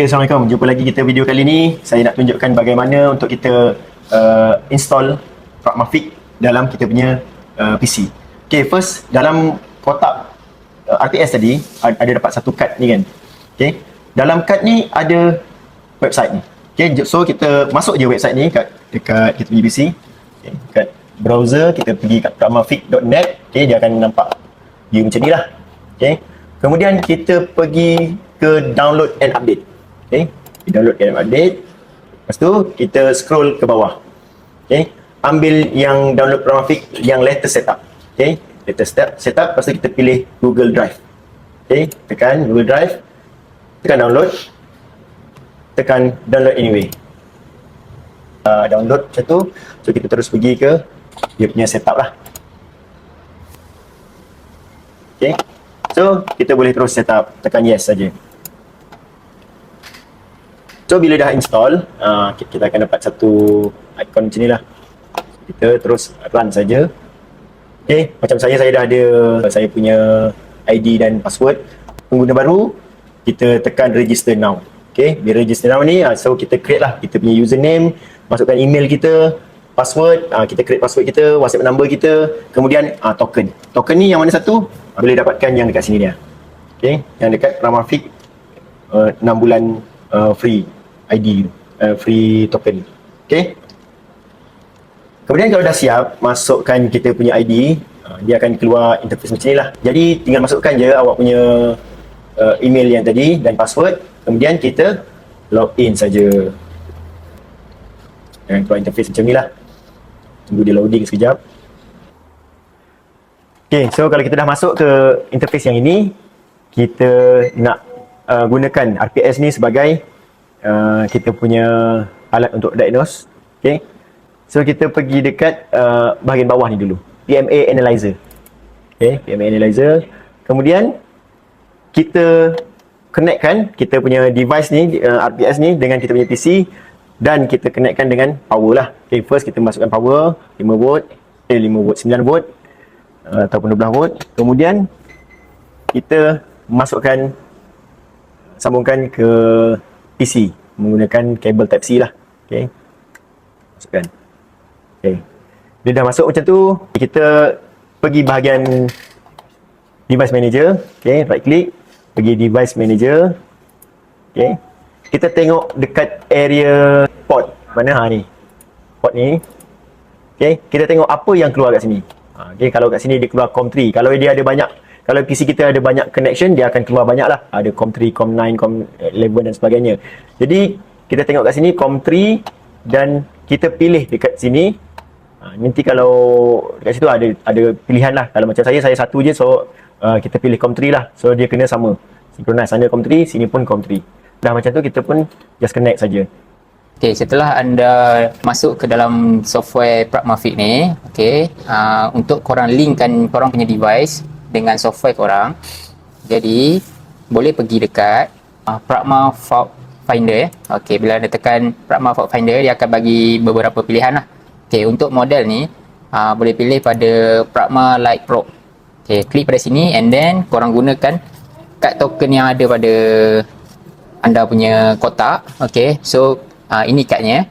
Okay, Assalamualaikum. Jumpa lagi kita video kali ni. Saya nak tunjukkan bagaimana untuk kita uh, install Pragmatic dalam kita punya uh, PC. Okay, first dalam kotak uh, RTS tadi ada, ada dapat satu kad ni kan. Okay, dalam kad ni ada website ni. Okay, so kita masuk je website ni kat dekat kita punya PC. Okay, kat browser kita pergi kat pragmatic.net. Okay, dia akan nampak view macam ni lah. Okay, kemudian kita pergi ke download and update. Okay, kita download and update. Lepas tu kita scroll ke bawah. Okay, ambil yang download Pragmatic yang latest setup. Okay, latest setup, setup. Lepas tu kita pilih Google Drive. Okay, tekan Google Drive. Tekan download. Tekan download anyway. Uh, download macam tu. So kita terus pergi ke dia punya setup lah. Okay. So kita boleh terus setup. Tekan yes saja. So bila dah install, uh, kita akan dapat satu icon macam ni lah. Kita terus run saja. Okay, macam saya, saya dah ada saya punya ID dan password. Pengguna baru, kita tekan register now. Okay, bila register now ni, uh, so kita create lah kita punya username, masukkan email kita, password, uh, kita create password kita, WhatsApp number kita, kemudian uh, token. Token ni yang mana satu? Uh, boleh dapatkan yang dekat sini dia. Okay, yang dekat Ramafik uh, 6 bulan uh, free ID uh, free token. Okay. Kemudian kalau dah siap masukkan kita punya ID, uh, dia akan keluar interface macam ni lah. Jadi tinggal masukkan je awak punya uh, email yang tadi dan password. Kemudian kita login saja. Dan keluar interface macam ni lah. Tunggu dia loading sekejap. Okay, so kalau kita dah masuk ke interface yang ini, kita nak uh, gunakan RPS ni sebagai uh, kita punya alat untuk diagnose. Okay. So kita pergi dekat uh, bahagian bawah ni dulu. PMA Analyzer. Okay, PMA Analyzer. Kemudian kita connectkan kita punya device ni, uh, RPS ni dengan kita punya PC dan kita connectkan dengan power lah. Okay, first kita masukkan power 5 volt, eh 5 volt, 9 volt uh, ataupun 12 volt. Kemudian kita masukkan sambungkan ke PC menggunakan kabel type C lah. Okay. Masukkan. Okay. Dia dah masuk macam tu, kita pergi bahagian device manager. Okay, right click, pergi device manager. Okay. Kita tengok dekat area port. Mana ha ni? Port ni. Okay, kita tengok apa yang keluar kat sini. Ha, okay, kalau kat sini dia keluar COM3. Kalau dia ada banyak kalau PC kita ada banyak connection, dia akan keluar banyak lah. Ada COM3, COM9, COM11 dan sebagainya. Jadi, kita tengok kat sini COM3 dan kita pilih dekat sini. Ha, nanti kalau dekat situ ada ada pilihan lah. Kalau macam saya, saya satu je. So, uh, kita pilih COM3 lah. So, dia kena sama. Synchronize. Sana COM3, sini pun COM3. Dah macam tu, kita pun just connect saja. Okay, setelah anda masuk ke dalam software Pragmatic ni, okay, uh, untuk korang linkkan korang punya device dengan software korang jadi boleh pergi dekat uh, Pragma Fault Finder ya. Okey, bila anda tekan Pragma Fault Finder dia akan bagi beberapa pilihan lah. Okey, untuk model ni uh, boleh pilih pada Pragma Lite Pro. Okey, klik pada sini and then korang gunakan kad token yang ada pada anda punya kotak. Okey, so uh, ini kadnya.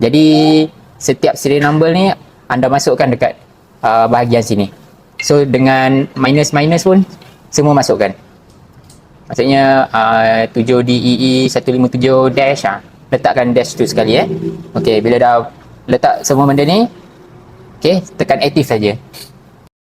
Jadi setiap serial number ni anda masukkan dekat uh, bahagian sini. So dengan minus-minus pun semua masukkan. Maksudnya uh, 7DEE 157 dash ah. Letakkan dash tu sekali eh. Okey, bila dah letak semua benda ni, okey, tekan aktif saja.